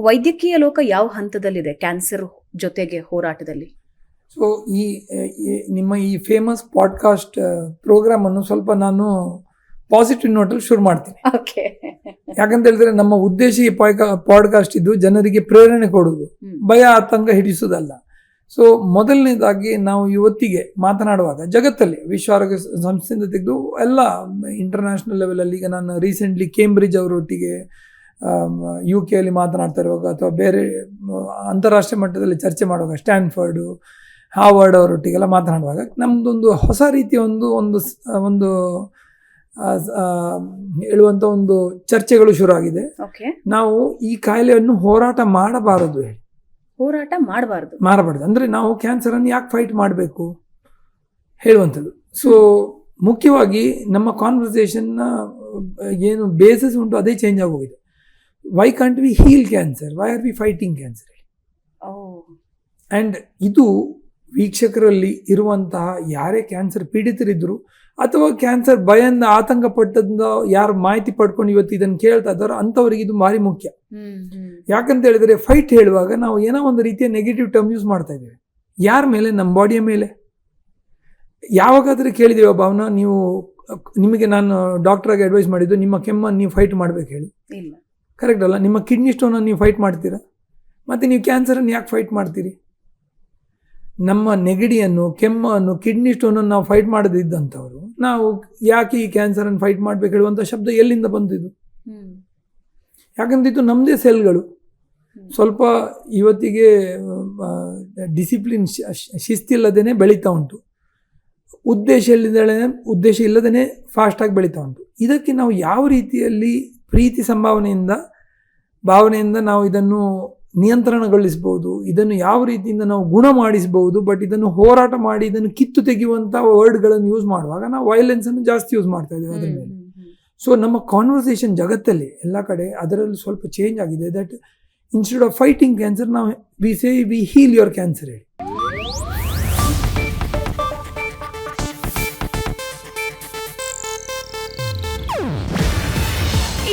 ವೈದ್ಯಕೀಯ ಲೋಕ ಯಾವ ಹಂತದಲ್ಲಿದೆ ಕ್ಯಾನ್ಸರ್ ಜೊತೆಗೆ ಹೋರಾಟದಲ್ಲಿ? ಸೊ ಈ ನಿಮ್ಮ ಈ ಫೇಮಸ್ ಪಾಡ್ಕಾಸ್ಟ್ ಪ್ರೋಗ್ರಾಮ್ ಅನ್ನು ಸ್ವಲ್ಪ ನಾನು ಪಾಸಿಟಿವ್ ನೋಟಲ್ಲಿ ಶುರು ಮಾಡ್ತೀನಿ. ಯಾಕಂತ ಹೇಳಿದ್ರೆ ನಮ್ಮ ಉದ್ದೇಶ ಈ ಪಾಡ್ಕಾಸ್ಟ್ ಇದು ಜನರಿಗೆ ಪ್ರೇರಣೆ ಕೊಡುವುದು. ಭಯ ಆತಂಕ ಹಿಡಿಸುವುದಲ್ಲ. ಸೊ ಮೊದಲನೇದಾಗಿ ನಾವು ಇವತ್ತಿಗೆ ಮಾತನಾಡುವಾಗ ಜಗತ್ತಲ್ಲಿ ವಿಶ್ವ ಆರೋಗ್ಯ ಸಂಸ್ಥೆಯಿಂದ ತೆಗೆದು ಎಲ್ಲ ಇಂಟರ್ನ್ಯಾಷನಲ್ ಲೆವೆಲಲ್ಲಿ ಈಗ ನಾನು ರೀಸೆಂಟ್ಲಿ ಕೇಂಬ್ರಿಡ್ಜ್ ಅವರೊಟ್ಟಿಗೆ ಯು ಕೆಯಲ್ಲಿ ಮಾತನಾಡ್ತಾ ಇರುವಾಗ ಅಥವಾ ಬೇರೆ ಅಂತಾರಾಷ್ಟ್ರೀಯ ಮಟ್ಟದಲ್ಲಿ ಚರ್ಚೆ ಮಾಡುವಾಗ ಸ್ಟ್ಯಾನ್ಫರ್ಡು ಹಾವರ್ಡ್ ಅವರೊಟ್ಟಿಗೆಲ್ಲ ಮಾತನಾಡುವಾಗ ನಮ್ಮದೊಂದು ಹೊಸ ರೀತಿಯ ಒಂದು ಒಂದು ಒಂದು ಹೇಳುವಂಥ ಒಂದು ಚರ್ಚೆಗಳು ಶುರು ಆಗಿದೆ ನಾವು ಈ ಕಾಯಿಲೆಯನ್ನು ಹೋರಾಟ ಮಾಡಬಾರದು ಹೇಳಿ. ಹೋರಾಟ ಮಾಡಬಾರ್ದು. ಮಾಡಬಾರ್ದು. ಅಂದರೆ ನಾವು ಕ್ಯಾನ್ಸರನ್ನು ಯಾಕೆ ಫೈಟ್ ಮಾಡಬೇಕು ಹೇಳುವಂಥದ್ದು. ಸೊ ಮುಖ್ಯವಾಗಿ ನಮ್ಮ ಕಾನ್ವರ್ಸೇಷನ್ನ ಏನು ಬೇಸಸ್ ಉಂಟು ಅದೇ ಚೇಂಜ್ ಆಗೋಗಿದೆ. Why can't we heal cancer why are we fighting cancer and ಇದು ವೀಕ್ಷಕರಲ್ಲಿ ಇರುವಂತಹ ಯಾರೇ ಕ್ಯಾನ್ಸರ್ ಪೀಡಿತರಿದ್ದರು ಅಥವಾ ಕ್ಯಾನ್ಸರ್ ಭಯದಿಂದ ಆತಂಕ ಪಟ್ಟದಿಂದ ಯಾರು ಮಾಹಿತಿ ಪಡ್ಕೊಂಡು ಇವತ್ತು ಇದನ್ನು ಕೇಳ್ತಾ ಇದ್ದಾರೋ ಅಂಥವ್ರಿಗೆ ಇದು ಭಾರಿ ಮುಖ್ಯ. ಯಾಕಂತ ಹೇಳಿದ್ರೆ ಫೈಟ್ ಹೇಳುವಾಗ ನಾವು ಏನೋ ಒಂದು ರೀತಿಯ ನೆಗೆಟಿವ್ ಟರ್ಮ್ ಯೂಸ್ ಮಾಡ್ತಾ ಇದ್ದೇವೆ. ಯಾರ ಮೇಲೆ? ನಮ್ಮ ಬಾಡಿಯ ಮೇಲೆ. ಯಾವಾಗಾದರೂ ಕೇಳಿದೀವ ಭಾವನಾ ನೀವು ನಿಮಗೆ ನಾನು ಡಾಕ್ಟ್ರಾಗಿ ಅಡ್ವೈಸ್ ಮಾಡಿದ್ದು ನಿಮ್ಮ ಕೆಮ್ಮನ್ನು ನೀವು ಫೈಟ್ ಮಾಡ್ಬೇಕು ಹೇಳಿ. ಇಲ್ಲ. ಕರೆಕ್ಟ್ ಅಲ್ಲ? ನಿಮ್ಮ ಕಿಡ್ನಿ ಸ್ಟೋನನ್ನು ನೀವು ಫೈಟ್ ಮಾಡ್ತೀರಾ? ಮತ್ತು ನೀವು ಕ್ಯಾನ್ಸರನ್ನು ಯಾಕೆ ಫೈಟ್ ಮಾಡ್ತೀರಿ? ನಮ್ಮ ನೆಗಡಿಯನ್ನು ಕೆಮ್ಮನ್ನು ಕಿಡ್ನಿ ಸ್ಟೋನನ್ನು ನಾವು ಫೈಟ್ ಮಾಡದಿದ್ದಂಥವ್ರು ನಾವು ಯಾಕೆ ಈ ಕ್ಯಾನ್ಸರನ್ನು ಫೈಟ್ ಮಾಡಬೇಕು ಹೇಳುವಂಥ ಶಬ್ದ ಎಲ್ಲಿಂದ ಬಂದಿದ್ದು? ಯಾಕಂದ್ರೆ ಇದು ನಮ್ಮದೇ ಸೆಲ್ಗಳು ಸ್ವಲ್ಪ ಇವತ್ತಿಗೆ ಡಿಸಿಪ್ಲಿನ್ ಶಿಸ್ತಿಲ್ಲದೇ ಬೆಳೀತಾ ಉಂಟು. ಉದ್ದೇಶ ಇಲ್ಲದೇ ಉದ್ದೇಶ ಇಲ್ಲದೇ ಫಾಸ್ಟಾಗಿ ಬೆಳೀತಾ ಉಂಟು. ಇದಕ್ಕೆ ನಾವು ಯಾವ ರೀತಿಯಲ್ಲಿ ಪ್ರೀತಿ ಸಂಭಾವನೆಯಿಂದ ಭಾವನೆಯಿಂದ ನಾವು ಇದನ್ನು ನಿಯಂತ್ರಣಗೊಳಿಸ್ಬೋದು ಇದನ್ನು ಯಾವ ರೀತಿಯಿಂದ ನಾವು ಗುಣ ಮಾಡಿಸ್ಬೋದು ಬಟ್ ಇದನ್ನು ಹೋರಾಟ ಮಾಡಿ ಇದನ್ನು ಕಿತ್ತು ತೆಗೆಯುವಂಥ ವರ್ಡ್ಗಳನ್ನು ಯೂಸ್ ಮಾಡುವಾಗ ನಾವು ವೈಲೆನ್ಸನ್ನು ಜಾಸ್ತಿ ಯೂಸ್ ಮಾಡ್ತಾ ಇದ್ದೇವೆ ಅದರ ಮೇಲೆ. ಸೊ ನಮ್ಮ ಕಾನ್ವರ್ಸೇಷನ್ ಜಗತ್ತಲ್ಲಿ ಎಲ್ಲ ಕಡೆ ಅದರಲ್ಲಿ ಸ್ವಲ್ಪ ಚೇಂಜ್ ಆಗಿದೆ that instead of fighting cancer ನಾವು we say we heal your cancer ಹೇಳಿ.